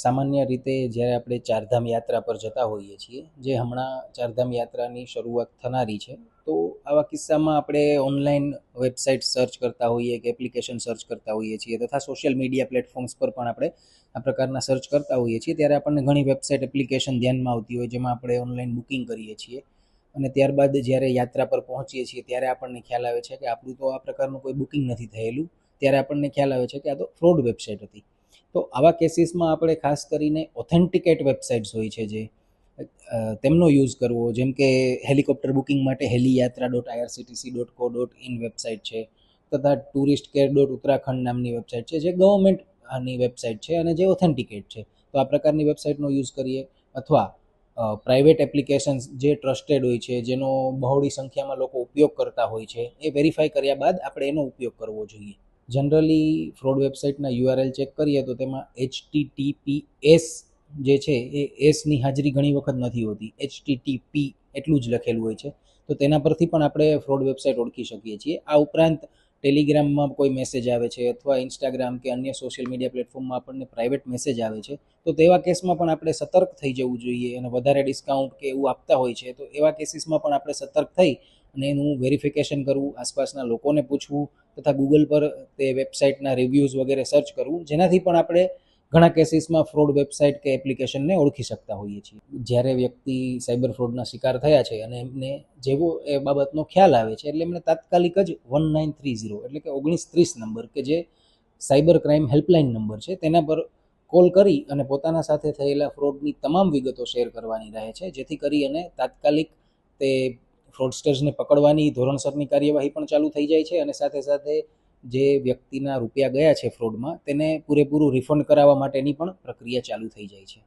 સામાન્ય રીતે જ્યારે આપણે ચારધામ યાત્રા પર જતા હોઈએ છીએ, જે હમણાં ચારધામ યાત્રાની શરૂઆત થનારી છે, તો આવા કિસ્સામાં આપણે ઓનલાઈન વેબસાઇટ સર્ચ કરતા હોઈએ કે એપ્લિકેશન સર્ચ કરતા હોઈએ છીએ તથા સોશિયલ મીડિયા પ્લેટફોર્મ્સ પર પણ આપણે આ પ્રકારના સર્ચ કરતા હોઈએ છીએ, ત્યારે આપણને ઘણી વેબસાઇટ એપ્લિકેશન ધ્યાનમાં આવતી હોય જેમાં આપણે ઓનલાઈન બુકિંગ કરીએ છીએ. અને ત્યારબાદ જ્યારે યાત્રા પર પહોંચીએ છીએ, ત્યારે આપણને ખ્યાલ આવે છે કે આપણું તો આ પ્રકારનું કોઈ બુકિંગ નથી થયેલું, ત્યારે આપણને ખ્યાલ આવે છે કે આ તો ફ્રોડ વેબસાઇટ હતી. તો આવા કેસીસમાં આપણે ખાસ કરીને ઓથેન્ટિકેટ વેબસાઇટ્સ હોય છે જે તેમનો યુઝ કરવો, જેમ કે હેલિકોપ્ટર બુકિંગ માટે heli yatra dot IRCTC dot co dot in website છે, તથા ટુરિસ્ટ કેર ડોટ ઉત્તરાખંડ નામની વેબસાઇટ છે, જે ગવર્મેન્ટની વેબસાઇટ છે અને જે ઓથેન્ટિકેટ છે. તો આ પ્રકારની વેબસાઇટનો યુઝ કરીએ, અથવા પ્રાઇવેટ એપ્લિકેશન્સ જે ટ્રસ્ટેડ હોય છે, જેનો બહોળી સંખ્યામાં લોકો ઉપયોગ કરતા હોય છે, એ વેરીફાઈ કર્યા બાદ આપણે એનો ઉપયોગ કરવો જોઈએ. જનરલી ફ્રોડ વેબસાઇટના યુઆરએલ ચેક કરીએ તો તેમાં એચટીટીપી એસ જે છે, એ એસની હાજરી ઘણી વખત નથી હોતી. એચટીટીપી એટલું જ લખેલું હોય છે. તો તેના પરથી પણ આપણે ફ્રોડ વેબસાઇટ ઓળખી શકીએ છીએ. આ ઉપરાંત ટેલિગ્રામમાં કોઈ મેસેજ આવે છે અથવા ઇન્સ્ટાગ્રામ કે અન્ય સોશિયલ મીડિયા પ્લેટફોર્મમાં આપણને પ્રાઇવેટ મેસેજ આવે છે, તો તેવા કેસમાં પણ આપણે સતર્ક થઈ જવું જોઈએ અને વધારે ડિસ્કાઉન્ટ કે એવું આપતા હોય છે, તો એવા કેસીસમાં પણ આપણે સતર્ક થઈ અને એનું વેરિફિકેશન કરવું, આસપાસના લોકોને પૂછવું તથા ગૂગલ પર તે વેબસાઇટના રિવ્યૂઝ વગેરે સર્ચ કરવું, જેનાથી પણ આપણે ઘણા કેસીસમાં ફ્રોડ વેબસાઇટ કે એપ્લિકેશનને ઓળખી શકતા હોઈએ છીએ. જ્યારે વ્યક્તિ સાયબર ફ્રોડના શિકાર થયા છે અને એમને જેવો એ બાબતનો ખ્યાલ આવે છે એટલે એમણે તાત્કાલિક જ વન નાઇન થ્રી ઝીરો એટલે કે ઓગણીસ ત્રીસ નંબર કે જે સાયબર ક્રાઇમ હેલ્પલાઇન નંબર છે તેના પર કોલ કરી અને પોતાના સાથે થયેલા ફ્રોડની તમામ વિગતો શેર કરવાની રહે છે. જેથી કરી અને તાત્કાલિક તે ફ્રોડસ્ટર્સને પકડવાની ધોરણસરની કાર્યવાહી પણ ચાલુ થઈ જાય છે અને સાથે સાથે જે વ્યક્તિના રૂપિયા ગયા છે ફ્રોડમાં તેને પૂરેપૂરું રિફંડ કરાવવા માટેની પણ પ્રક્રિયા ચાલુ થઈ જાય છે.